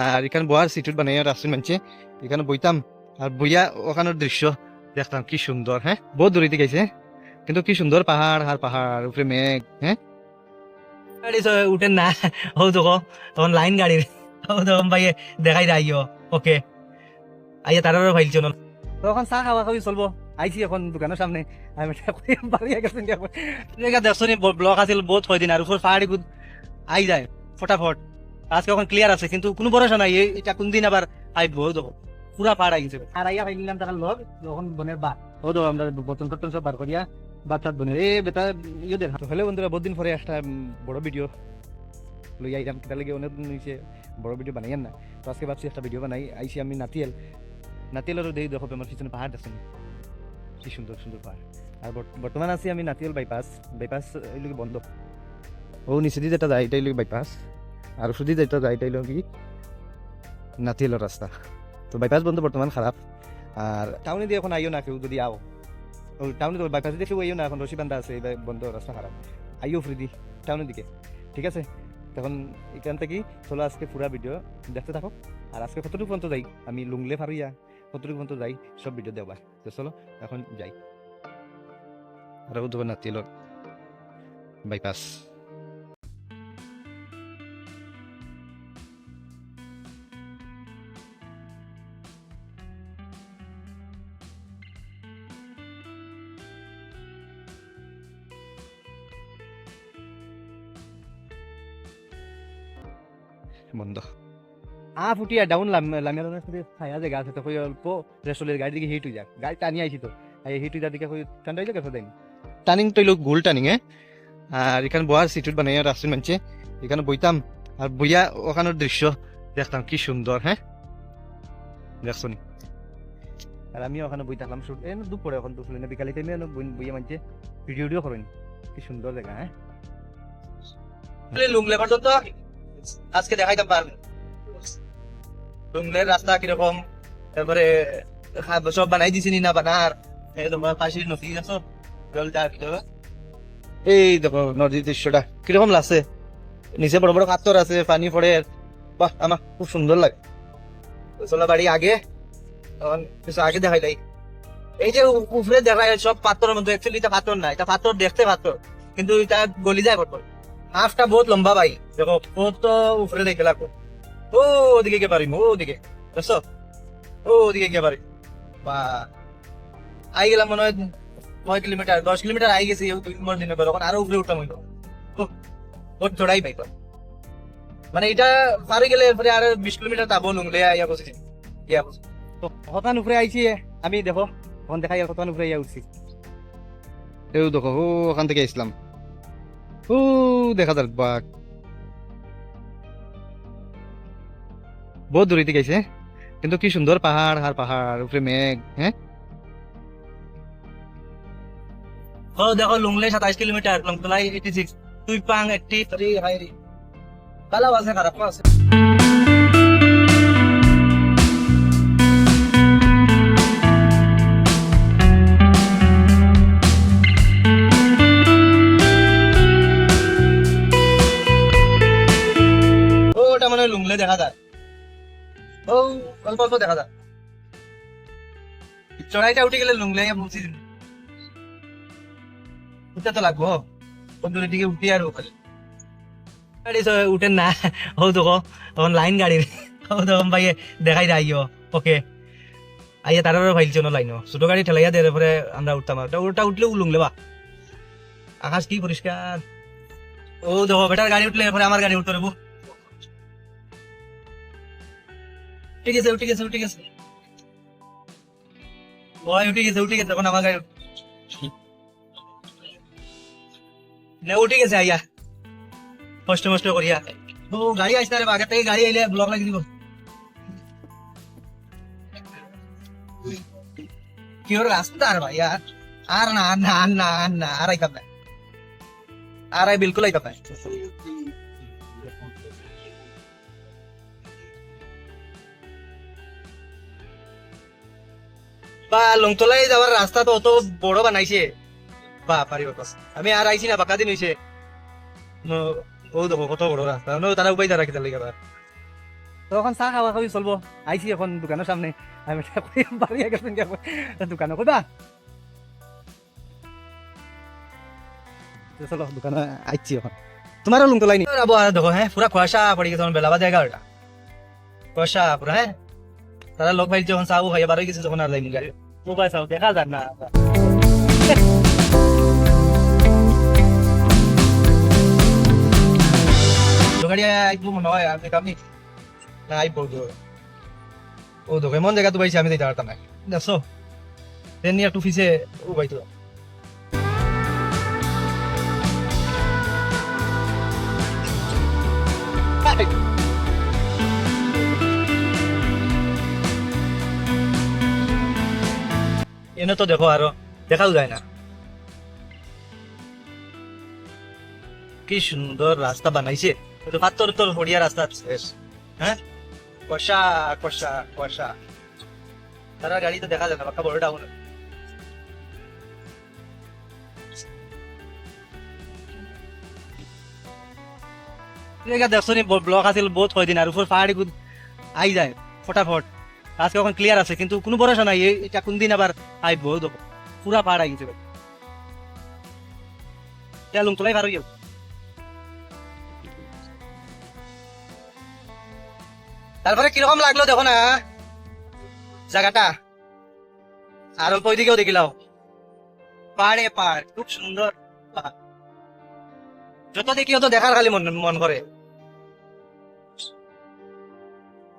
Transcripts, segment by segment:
আর এখানে বয়ার সিটুট বানাইয়া রাস্তায় মানছে এখানে বইতাম। আর বইয়া ওখানের দৃশ্য দেখতাম, কি সুন্দর হ্যাঁ? বহুত দূরে দিকে গেছে। কিন্তু কি সুন্দর পাহাড়, আর পাহাড়, উপরে মেঘ হ্যাঁ? গাড়ি উঠেন না। হো তো তখন লাইন গাড়ির হো তখন ভাই দেখাই রাইও ওকে। আইয়া তারারও ফাইলছো না তখন চা খাওয়া খাওয়ি চলবো। আইছি এখন দোকানের সামনে। আমি গেছেন দেখছ ব্লক আছিল বহুত ছয় দিন আর উপর পাহাড়ি গুদ আই যায়, ফটাফট। আজকে এখন ক্লিয়ার আছে, কিন্তু কোনো ভরসা নাই এটা কোন দিন আবার আইব দেখো পুরা পাহাড় আই গেছে। আর আইয়া ফাইলিলাম তারা লগ, যখন বনের বা ও তো আমরা বর্তন টর্তন সব বার করিয়া বাচ্চার বনের এ বেটা ইয়ে দেখা তো হলে বন্ধুরা, বহুত দিন পরে একটা বড় ভিডিও লই আইলাম। কিতা লাগে অনেক হয়েছে বড় ভিডিও বানাইয়ান না। তো আজকে ভাবছি একটা ভিডিও বানাই। আইছি আমি নাতিয়াল। নাতিয়ালেরও দেখি দেখো আমার পিছনে পাহাড় দেখছেন কি সুন্দর সুন্দর পাহাড়। আর বর্ত- বর্তমান আছি আমি নাতিয়াল বাইপাস। বাইপাস এগুলো বন্ধ। ও নিচে দিয়ে যেটা যায়, এটাই লোক বাইপাস। আর সুদি যেটা এটাই লোক কি নাতিয়ালের রাস্তা তো বাইপাস বন্ধ বর্তমান খারাপ আর টাউনে দিয়ে এখন আইও না কেউ যদি আও। টাউনে তো বাইপাসে দিয়ে কেউ না এখন রশিবান্ধা আছে এবার বন্ধ রাস্তা খারাপ আইও ফ্রিদি টাউনের দিকে। ঠিক আছে? তখন এখান থেকেই চলো আজকে পুরা ভিডিও দেখতে থাকো আর আজকে কতটুকু পর্যন্ত যাই, আমি লুংলে ফারুইয়া কতটুকু পর্যন্ত যাই সব ভিডিও দেওয়া তো চলো, এখন যাই। আর নাতিল বাইপাস বন্ধ। আ ফুটিয়া ডাউন লামিয়া লামিয়া সাথে ছায়া জায়গা আছে তো কই অল্প রেস্টলের গাড়ি দিকে হিট হয়ে যাক। গাড়ি টানি আইছি তো। হিট হয়ে যার দিকে কই ঠান্ডা হয়ে যাক দেন। টানিং তো লোক গোল টানিং এ। আর এখানে বয়ার সিটুট বানাইয়া রাস্তায় মানছে এখানে বইতাম আর বইয়া ওখানের দৃশ্য। দেখতাম কি সুন্দর হ্যাঁ দেখছ আর আমি ওখানে বই থাকলাম শুট এ দুপুরে এখন দুপুরে না বিকালে টাইমে বইয়া মানছে ভিডিও ভিডিও করেন কি সুন্দর জায়গা হ্যাঁ লুংলে পর্যন্ত আজকে দেখাইতে পারবেন লুংলের রাস্তা কীরকম? তারপরে সব বানাই দিছিনি না বানার তোমার পাশের নদী আছো? জলটা এই দেখো, নদীর দৃশ্যটা। কীরকম লাগছে? নিচে বড় বড় পাথর আছে, পানি পড়ে। বাহ, আমার খুব সুন্দর লাগে। চলো বাড়ি আগে। তখন কিছু আগে দেখাই দেয় এই যে উপরে দেখা সব পাথরের মধ্যে অ্যাকচুয়ালি এটা পাথর না, এটা পাথর দেখতে পাথর। কিন্তু এটা গলি যায় পটপট হাফটা বহুত লম্বা ভাই। দেখো কত উপরে দেখে লাগবো ও, ওদিকে কে পারিম ও, ওদিকে। বুঝছ ও, ওদিকে কে পারি বা আই গেলাম মনে হয় নয় কিলোমিটার দশ কিলোমিটার আই গেছি দুই নম্বর দিনে তখন আরও উপরে উঠতাম হইতো বহুত চড়াই পাই মানে এটা পারি গেলে এরপরে আর বিশ কিলোমিটার তাবো নুংলে আইয়া বসেছি ইয়া বসে তো হতান উপরে আইছি আমি দেখো তখন দেখা হতান উপরে ইয়া উঠছি। এও দেখো, ও, ওখান থেকে আসলাম ও, দেখা যাক বাঘ বহুত দূরে থেকে গেছে কিন্তু কি সুন্দর পাহাড় আর পাহাড় উপরে মেঘ হ্যাঁ ও দেখো লুংলে সাতাইশ কিলোমিটার লংতলাই এইটি সিক্স তুই পাং এইটি থ্রি হাইরি কালা আছে খারাপ আছে। দেখা যায়। ও অল্প অল্প দেখা যায়। চড়াইটা উঠে গেলে লুংলে বুঝি দিন উঠতে তো লাগবো বন্ধুর দিকে উঠি আর ওখানে। গাড়ি উঠেন না হো তো তখন লাইন গাড়ির হো তখন ভাই দেখাই রাইও ওকে। আইয়া তারারও ফাইলছো না লাইনও ছোট গাড়ি ঠেলাইয়া দিয়ে পরে আমরা উঠতাম ওটা- ওটা উঠলে উলুংলে বা। আকাশ কি পরিষ্কার ও দেখো বেটার গাড়ি উঠলে পরে আমার গাড়ি উঠতে দেবো ঠিক আছে উঠে গেছে উঠে গেছে। ওই উঠে গেছে উঠে গেছে তখন আমার নে উঠে গেছে আইয়া কষ্ট মষ্ট করিয়া। ও, গাড়ি আসতে রে আগে থেকে গাড়ি আইলে ব্লক লাগি দিব। কি ওর রাস্তা আর ভাই, আর আর না আর না না আর আইতাম না আর আই বিলকুল আইতাম না বা লংতলাই যাওয়ার রাস্তা তো অত বড় বানাইছে। বা কষ্ট। আমি আর আইছি না বাকা দিন হইছে ন- ও দেখো কত বড় রাস্তা ন তারা উপায় তারা কিতা লাগে তো এখন চা খাওয়া খাওয়ি চলবো। আইছি এখন দোকানের সামনে। আমি বাড়ি গেছেন দোকানে কইবা চলো দোকানে আইছি এখন। তোমারও লুং তোলাইনি আবো আর দেখো হ্যাঁ পুরা কুয়াশা পড়ে গেছে বেলা বাজে এগারোটা কুয়াশা পুরা হ্যাঁ তারা লোক ভাই যখন চাও খাইয়া বারোই গেছে যখন আর যাই মোবাইল চাও দেখা যান না। আইবো মনে হয় আমি কামি। না আইবো ও দোকান জায়গা তো পাইছি আমি দিতে পারতাম না। দেখছ? ট্রেন ফিসে ও পাইতো এনে তো দেখো আরও, দেখাও যায় না। কি সুন্দর রাস্তা বানাইছে। কিন্তু তোর হরিয়া রাস্তা হ্যাঁ? কষা কষা কষা। তারা গাড়ি তো দেখা যায় না বাক্কা বড় ডাউন দেখছ নি ব্লক আছিল বহুত কয়দিন, আর উপর পাহাড়ি আই যায়, ফটাফট। আজকে এখন ক্লিয়ার আছে, কিন্তু কোনো ভরসা নাই এটা কোন দিন আবার আইব দেখো, পুরা পাহাড় আই গেছে এটা তোলাই পারো যাও তারপরে কীরকম লাগল দেখো না? জায়গাটা। আর অল্প ওইদিকেও দেখিলাও পাহাড়ে পাহাড়, খুব সুন্দর পাহাড়। যত দেখি অত দেখার খালি মন মন করে।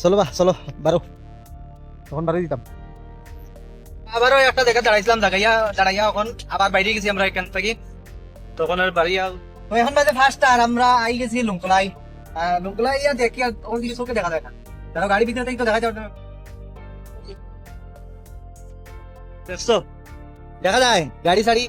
চলো বা চলো বারো। তখন বারো দিতাম। আবারও একটা জায়গা দাঁড়াইছিলাম দাঁড়াইয়া দাঁড়াইয়া এখন আবার বাইরে গেছি আমরা এখান থেকে। তখন আর বাড়ি আও। এখন বাজে ফার্স্ট আর আমরা আই গেছি লুঙ্কলাই। লুঙ্কলাই ইয়া দেখি আর ওর দিকে চোখে দেখা যায় না। তারা গাড়ি ভিতরে থেকে তো দেখা না। দেখছ? দেখা যায়? গাড়ি সাড়ি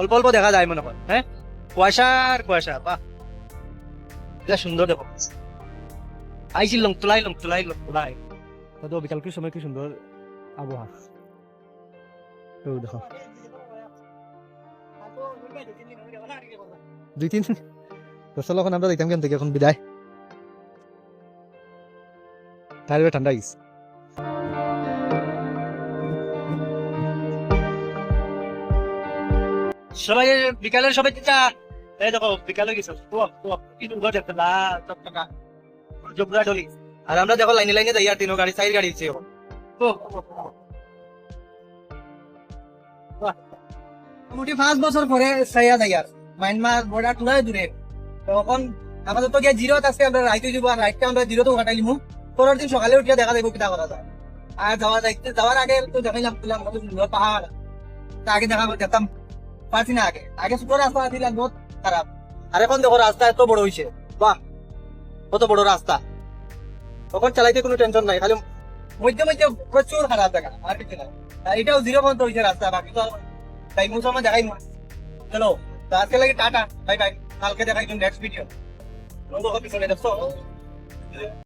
অল্প অল্প দেখা যায় মনে হয় হ্যাঁ? কুয়াশা আর কুয়াশা বাহ। এটা সুন্দর দেখো আইছি লংতলাই লংতলাই লংতলাই তো বিকালকের সময় কি সুন্দর আবহাওয়া। তো দেখো দুই তিন। চলো এখন আমরা দেখতাম কেন থেকে এখন বিদায় তাহলে ঠান্ডা গেছে সবাই বিকালের সবাই এই দেখো বিকালে গেছে। কি সুন্দর দেখতে লা টকটকা জবরা ডলি আর আমরা দেখো লাইনে লাইনে যাই আর তিনো গাড়ি সাইড গাড়ি আছে মোটামুটি পাঁচ বছর পরে সাইয়া যাই আর। মাইনমার বর্ডার তুলে দূরে। তখন আমাদের তো গিয়ে জিরো আজকে আমরা রাইতে যাব আর রাইটটা আমরা জিরো তো কাটাই লিমু পরের দিন সকালে উঠিয়া দেখা যাব কিটা করা যায় আর যাওয়া যাইতে যাওয়ার আগে তো দেখাইলাম কত সুন্দর পাহাড়। তা আগে দেখা দেখতাম পারছি না আগে। আগে ছোট রাস্তা ছিল বহুত খারাপ। আর এখন দেখো রাস্তা এত বড় হয়েছে বাহ, কত বড় রাস্তা। তখন চালাইতে কোনো টেনশন নাই, খালি মধ্যে মধ্যে প্রচুর খারাপ দেখা। আর কিছু না এটাও জিরো পর্যন্ত হয়েছে রাস্তা, বাকি তো তাই মুসলমান দেখাই না চলো আজকে লাগে টাটা বাই বাই কালকে দেখাই নেক্সট ভিডিও দেখছ?